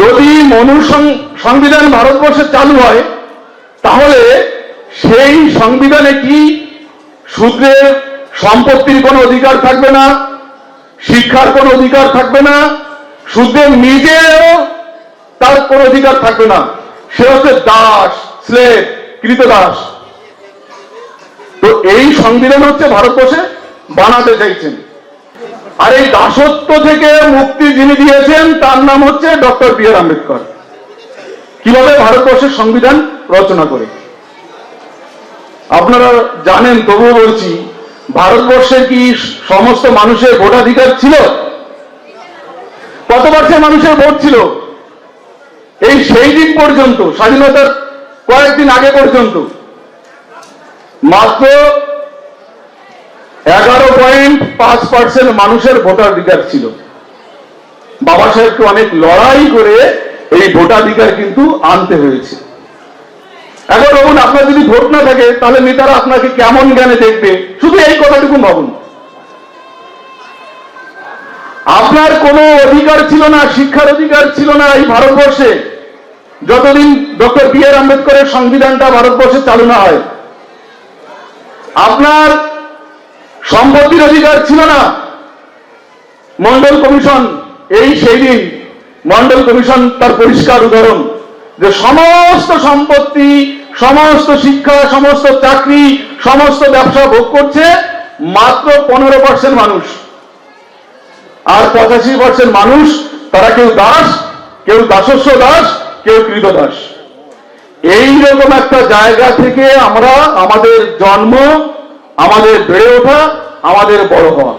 যদি মনু সংবিধান ভারতবর্ষে চালু হয়, তাহলে সেই সংবিধানে কি শূদ্রের সম্পত্তির কোনো অধিকার থাকবে না, শিক্ষার কোনো অধিকার থাকবে না শূদ্রের নিজেও তার কোনো অধিকার থাকবে না? সে হচ্ছে দাস স্লেভ কৃতদাস। তো এই সংবিধান হচ্ছে ভারতবর্ষে বানাতে চাইছেন। আর এই দাসত্ব থেকে মুক্তি যিনি দিয়েছেন, তার নাম হচ্ছে ডক্টর বি আর আম্বেদকর। কীভাবে ভারতবর্ষের সংবিধান রচনা করে? আপনারা জানেন, তবুও বলছি, ভারতবর্ষে কি সমস্ত মানুষের ভোটাধিকার ছিল? কত পার্সেন্ট মানুষের ভোট ছিল? এই সেই দিন পর্যন্ত, স্বাধীনতার কয়েকদিন আগে পর্যন্ত। মাত্র এগারো পয়েন্ট পাঁচ পার্সেন্ট মানুষের ভোটাধিকার ছিল। বাবা সাহেবকে অনেক লড়াই করে এই ভোটাধিকার কিন্তু আনতে হয়েছে। এখন ভাবুন, আপনার যদি ভোট না থাকে, তাহলে নেতারা আপনাকে কেমন জ্ঞানে দেখবে? শুধু এই কথাটুকু ভাবুন। আপনার কোনো অধিকার ছিল না, শিক্ষার অধিকার ছিল না এই ভারতবর্ষে। যতদিন ডক্টর বি আর আম্বেদকরের সংবিধানটা ভারতবর্ষে চালু না হয়। আপনার সম্পত্তির অধিকার ছিল না। মন্ডল কমিশন, এই সেই দিন মন্ডল কমিশন তার পরিষ্কার উদাহরণ যে সমস্ত সম্পত্তি, সমস্ত শিক্ষা, সমস্ত চাকরি, সমস্ত ব্যবসা ভোগ করছে মাত্র পনেরো পার্সেন্ট মানুষ। আর পঁচাশি পার্সেন্ট মানুষ, তারা কেউ দাস, কেউ দাসস্ব দাস, কেউ কৃত দাস। এইরকম একটা জায়গা থেকে আমরা আমাদের জন্ম আমাদের বেড়ে ওঠা, আমাদের বড় হওয়া।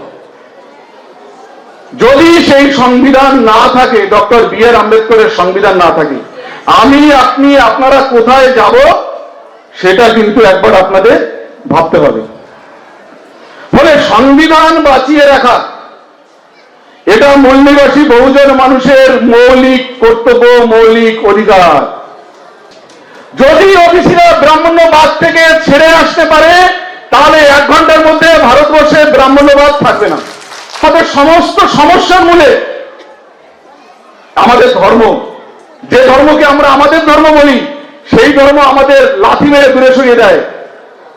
যদি সেই সংবিধান না থাকে, ডক্টর বি আর আম্বেদকরের সংবিধান না থাকে, আমি, আপনি, আপনারা কোথায় যাব, সেটা কিন্তু একবার আপনাদের ভাবতে হবে। ফলে সংবিধান বাঁচিয়ে রাখা, এটা মূলনিবাসী বহুজন মানুষের মৌলিক কর্তব্য, মৌলিক অধিকার। যদি ওবিসিরা ব্রাহ্মণ্যবাদ থেকে ছেড়ে আসতে পারে তাহলে এক ঘণ্টার মধ্যে ভারতবর্ষে ব্রাহ্মণ্যবাদ থাকবে না। আমাদের সমস্ত সমস্যার মূলে আমাদের ধর্ম। যে ধর্মকে আমরা আমাদের ধর্ম বলি, সেই ধর্ম আমাদের লাথি মেরে দূরে সরিয়ে দেয়।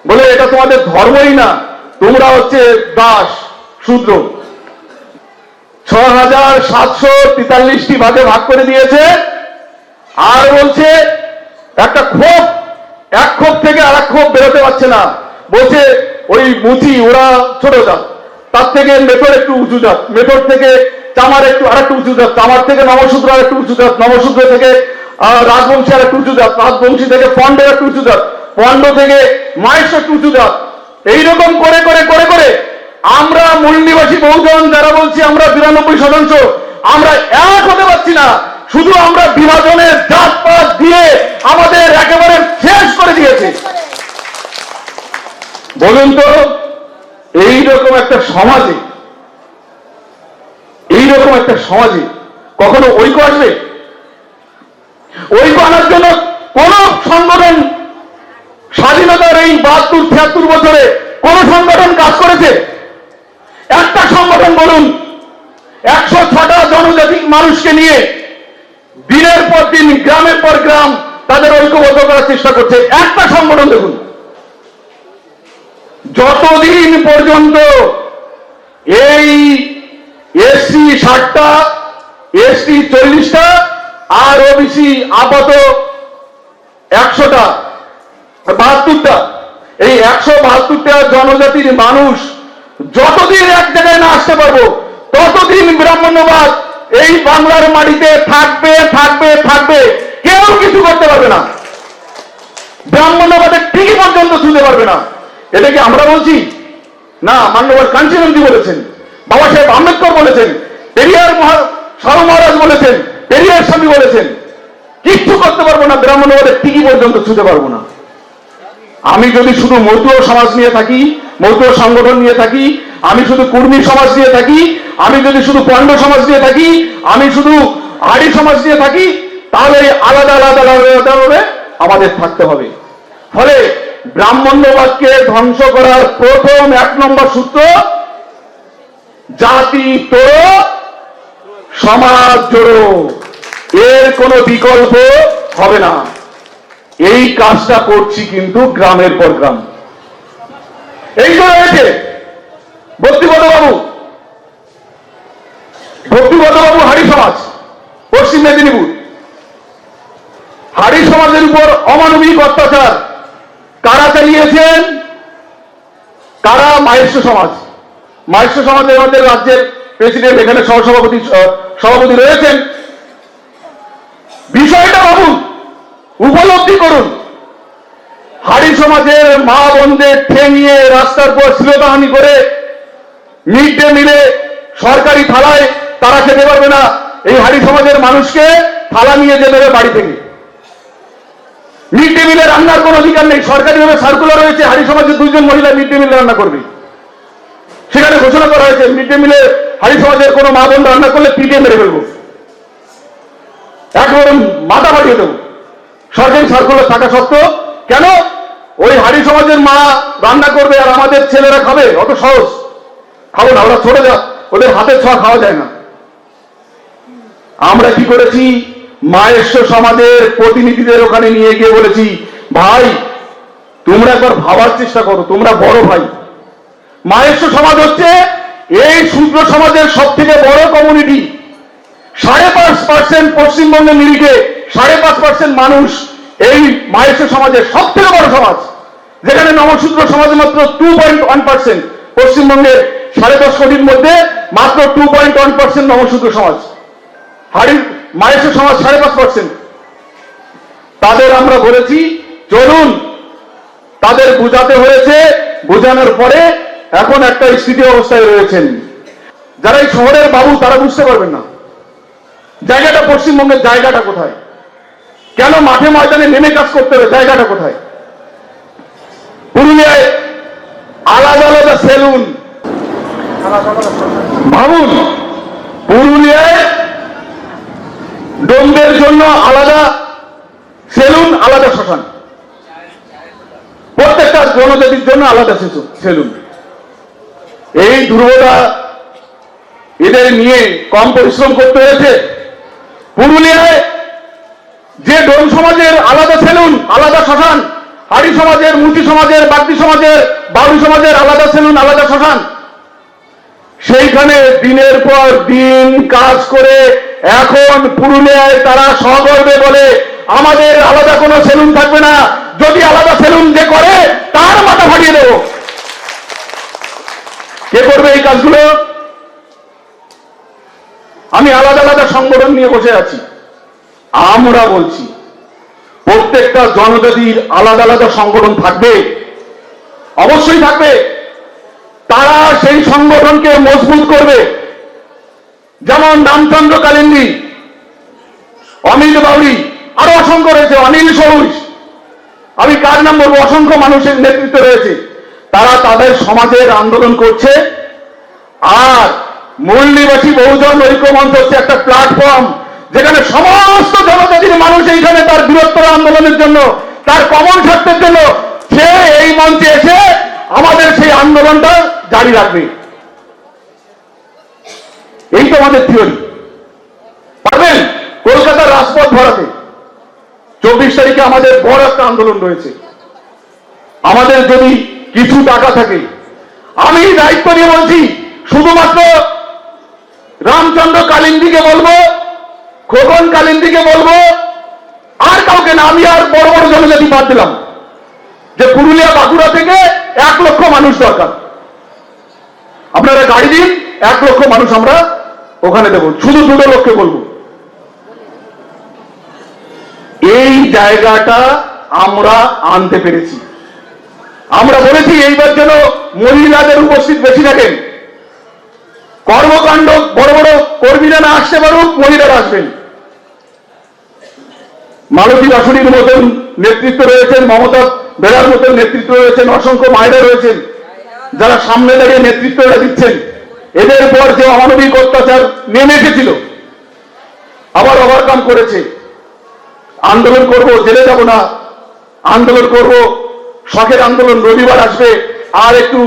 বলে এটা তোমাদের ধর্মই না, তোমরা হচ্ছে দাস, শূদ্র। ছ হাজার সাতশো তেতাল্লিশটি ভাগে ভাগ করে দিয়েছে। আর বলছে, একটা ক্ষোভ, এক ক্ষোভ থেকে আর এক ক্ষোভ বেরোতে পারছে না। বলছে, ওই মুচি ওরা ছোট জাত। তার থেকে মেথর একটু উঁচু জাত। মেথর থেকে চামার একটু আর একটু উঁচু জাত। চামার থেকে নবসূত্র আর একটু উঁচু জাত। নবসূত্র থেকে রাজবংশী আর একটু উঁচু জাত। রাজবংশী থেকে পণ্ডের একটু উঁচু জাত। পণ্ড থেকে মায়ের একটু উঁচু জাত। এইরকম করে করে করে করে আমরা মূল নিবাসী বহুজন, যারা বলছি আমরা বিরানব্বই শতাংশ, আমরা এক হতে পারছি না। শুধু আমরা বিভাজনের জাতপাত দিয়ে আমাদের একেবারে শেষ করে দিয়েছে। বলুন তো, এইরকম একটা সমাজে, এইরকম একটা সমাজে কখনো ঐক্য আসবে? ঐক্য আনার জন্য কোন সংগঠন স্বাধীনতার এই বাহাত্তর, ছিয়াত্তর বছরে কোন সংগঠন কাজ করেছে? একটা সংগঠন বলুন, একশো ছটা জনজাতি মানুষকে নিয়ে দিনের পর দিন, গ্রামের পর গ্রাম তাদের ঐক্যবদ্ধ করার চেষ্টা করছে। একটা সংগঠন দেখুন। যতদিন পর্যন্ত এই এসসি ষাটটা এসটি চল্লিশটা আর ওবিসি আপাত একশোটা, বাহাত্তরটা, এই একশো বাহাত্তরটা জনজাতির মানুষ যতদিন এক জায়গায় না আসতে পারব, ততদিন ব্রাহ্মণ্যবাদ এই বাংলার মাটিতে থাকবে থাকবে থাকবে। কেউ কিছু করতে পারবে না। ব্রাহ্মণ্যবাদের ঠিকই পর্যন্ত শুনতে পারবে না। এটা কি আমরা বলছি না মান্যবর কাঞ্চনন্দী বলেছেন বাবা সাহেব আম্বেদকর বলেছেন পেরিয়ার মহা সারু মহারাজ বলেছেন পেরিয়ার স্বামী বলেছেন কিচ্ছু করতে পারব না ব্রাহ্মণ্যবাদের ঠিকই পর্যন্ত ছুঁতে পারব না আমি যদি শুধু মতুয় সমাজ নিয়ে থাকি মতুয় সংগঠন নিয়ে থাকি আমি শুধু কুর্মী সমাজ নিয়ে থাকি আমি যদি শুধু পণ্ড সমাজ নিয়ে থাকি আমি শুধু আড়ি সমাজ নিয়ে থাকি তাহলে আলাদা আলাদা আলাদা আলাদা আমাদের থাকতে হবে ফলে ব্রাহ্মণ্যবাদকে ধ্বংস করার প্রথম এক নম্বর সূত্র, জাতি তো সমাজ জোড়ো। এর কোনো বিকল্প হবে না। এই কাজটা করছি কিন্তু গ্রামের পর গ্রাম। এই তো রয়েছে ভক্তিগত বাবু ভক্তিগত বাবু হাড়ি সমাজ, পশ্চিম মেদিনীপুর। হাড়ি সমাজের উপর অমানবিক অত্যাচার। কারা চালিয়েছেন? কারা মাহেশ্ব সমাজ? মাহেশ্ব সমাজের আমাদের রাজ্যের প্রেসিডেন্ট এখানে সহসভাপতি সভাপতি রয়েছেন। বিষয়টা ভাবুন, উপলব্ধি করুন। হাড়ি সমাজের মা বোনদের ঠেঙিয়ে রাস্তার পর শ্লীলতাহানি করে মিড ডে মিলে সরকারি থালায় তারা খেতে পারবে না। এই হাড়ি সমাজের মানুষকে থালা নিয়ে যেতে হবে বাড়ি থেকে। মিড ডে মিলে রান্নার কোনো অধিকার নেই। সরকারিভাবে সার্কুলার রয়েছে হাড়ি সমাজের দুইজন মহিলা মিড ডে মিলে রান্না করবে। সেখানে ঘোষণা করা হয়েছে, মিড ডে মিলে হাড়ি সমাজের কোনো মা বোন রান্না করলে পিটিয়ে মেরে ফেলব। একেবারে মাথা ফাটিয়ে দেবো। সরকারি সার্কুলার থাকা সত্ত্বেও, কেন? ওই হাড়ি সমাজের মা রান্না করবে আর আমাদের ছেলেরা খাবে? অত সহজ। খাব না, ওরা ছোট যা, ওদের হাতের ছোঁয়া খাওয়া যায় না। আমরা কি করেছি? মায়েশ্ব সমাজের প্রতিনিধিদের ওখানে নিয়ে গিয়ে বলেছি, ভাই, তোমরা একবার ভাবার চেষ্টা করো, তোমরা বড় ভাই। মায়েশ্ব সমাজ হচ্ছে এই শূদ্র সমাজের সব থেকে বড় কমিউনিটি সাড়ে পাঁচ পার্সেন্ট পশ্চিমবঙ্গের নিরিখে সাড়ে পাঁচ পার্সেন্ট মানুষ এই মায়েশ্ব সমাজের সব থেকে বড় সমাজ। যেখানে নমশূদ্র সমাজ মাত্র টু পয়েন্ট ওয়ান পার্সেন্ট পশ্চিমবঙ্গের সাড়ে দশ কোটির মধ্যে মাত্র two point one percent Namasudra সমাজ। হাড়ির মায়েশ্ব সমাজ সাড়ে পাঁচ পার্সেন্ট তাদের আমরা বলেছি, চলুন, তাদের বোঝাতে হয়েছে, বোঝানোর পরে এখন একটা স্থিতি অবস্থায় রয়েছেন। যারা এই শহরের বাবু, তারা বুঝতে পারবেন না। জায়গাটা পশ্চিমবঙ্গের জায়গাটা কোথায়? কেন মাঠে ময়দানে নেমে কাজ করতে হবে? জায়গাটা কোথায়? পুরুলিয়ায় আলাদা আলাদা সেলুন। ভাবুন, পুরুলিয়ায় ডোমদের জন্য আলাদা সেলুন, আলাদা শ্মশান। প্রত্যেকটা জনজাতির জন্য আলাদা সেলুন। এই দুর্বলতা এদের নিয়ে কম পরিশ্রম করতে হয়েছে। পুরুলিয়ায় যে ডোম সমাজের আলাদা সেলুন, আলাদা শ্মশান, হাড়ি সমাজের, মুচি সমাজের, বাগদি সমাজের বাউরি সমাজের আলাদা সেলুন, আলাদা শ্মশান। সেইখানে দিনের পর দিন কাজ করে এখন পুরুলিয়ায় তারা সগর্বে বলে আমাদের আলাদা কোনো সেলুন থাকবে না। যদি আলাদা সেলুন যে করে, তার মাথা ফাটিয়ে দেবো। কে করবে এই কাজগুলো? আমি আলাদা আলাদা সংগঠন নিয়ে বসে আছি। আমরা বলছি, প্রত্যেকটা জনজাতির আলাদা আলাদা সংগঠন থাকবে। অবশ্যই থাকবে। তারা সেই সংগঠনকে মজবুত করবে। যেমন রামচন্দ্র কালিন্দী অমিত বাউরি আরও অসংখ্য রয়েছে, অনিল সরুজ আমি কার নাম বলব? অসংখ্য মানুষের নেতৃত্ব রয়েছে। তারা তাদের সমাজের আন্দোলন করছে। আর মূল নিবাসী বহুজন ঐক্য মঞ্চ হচ্ছে একটা প্ল্যাটফর্ম যেখানে সমস্ত জনজাতির মানুষ এইখানে তার বৃহত্তর আন্দোলনের জন্য, তার কমন স্বার্থের জন্য সে এই মঞ্চে এসে আমাদের সেই আন্দোলনটা জারি রাখবে। এই তো আমাদের থিওরি পারবেন? কলকাতার রাজপথ ভরাতে চব্বিশ তারিখে আমাদের বড় একটা আন্দোলন রয়েছে। আমাদের যদি কিছু টাকা থাকে, আমি দায়িত্ব নিয়ে বলছি, শুধুমাত্র রামচন্দ্র কালিন্দিকে বলব, খোকন কালিন্দিকে বলব, আর কাউকে না, আমি আর বড় বড় জনজাতি বাদ দিলাম। যে পুরুলিয়া বাঁকুড়া থেকে এক লক্ষ মানুষ দরকার। আপনারা গাড়ি দিন, এক লক্ষ মানুষ আমরা ওখানে দেবো শুধু দুটো লোককে বলব। এই জায়গাটা আমরা আনতে পেরেছি। আমরা বলেছি, এইবার যেন মহিলাদের উপস্থিত বেশি থাকেন কর্মকাণ্ড বড় বড় কর্মীরা না আসতে পারুক, মহিলারা আসবেন। মালতী বাসুরির মতন নেতৃত্ব রয়েছেন, মমতা বেড়ার মতন নেতৃত্ব রয়েছেন, অসংখ্য মায়েরা রয়েছেন, যারা সামনে দাঁড়িয়ে নেতৃত্বটা দিচ্ছেন। এদের পর যে অমানবিক অত্যাচার নেমে গেছিল আবার ওভারকাম করেছে। আন্দোলন করব, জেলে যাব না। আন্দোলন করব, শখের আন্দোলন রবিবার আসবে, আর একটু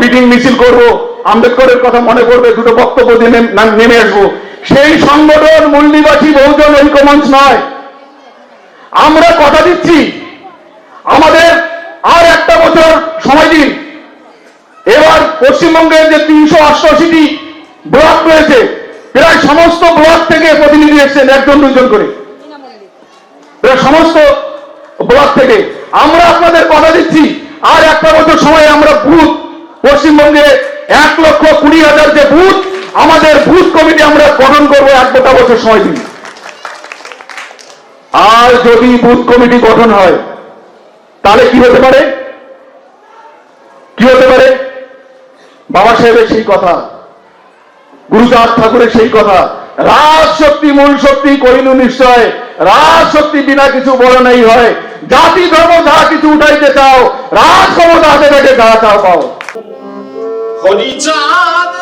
বিডিং মিছিল করব। আম্বেদকরের কথা মনে পড়বে, দুটো বক্তব্য দিয়ে নেমে আসব। সেই সংগঠন মূল্যবাসী বহুজন ঐক্যমঞ্চ নয়। আমরা কথা দিচ্ছি, আমাদের আর একটা বছর সময় দিন। পশ্চিমবঙ্গের যে তিনশো অষ্টআশিটি ব্লক রয়েছে, প্রায় সমস্ত ব্লক থেকে প্রতিনিধি এসেছেন, একজন দুজন করে। প্রায় সমস্ত ব্লক থেকে। আমরা আপনাদের কথা দিচ্ছি, আর একটা বছর সময় আমরা বুথ, পশ্চিমবঙ্গে এক লক্ষ কুড়ি হাজার যে বুথ, আমাদের বুথ কমিটি আমরা গঠন করব এক গোটা বছর সময় দিন আর যদি বুথ কমিটি গঠন হয়, তাহলে কি হতে পারে? কি হতে পারে? বাবা সাহেবের সেই কথা, গুরুদাস ঠাকুরের সেই কথা রাজ শক্তি মূল শক্তি করিনু নিশ্চয় রাজ শক্তি বিনা কিছু বড় নেই হয়, জাতি ধর্ম যা কিছু উঠাইতে চাও রাজ ক্ষমতা হাতে থেকে যা চাও পাও। হরিচাঁদ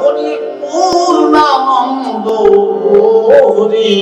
হরি পূর্ণানন্দ হরি।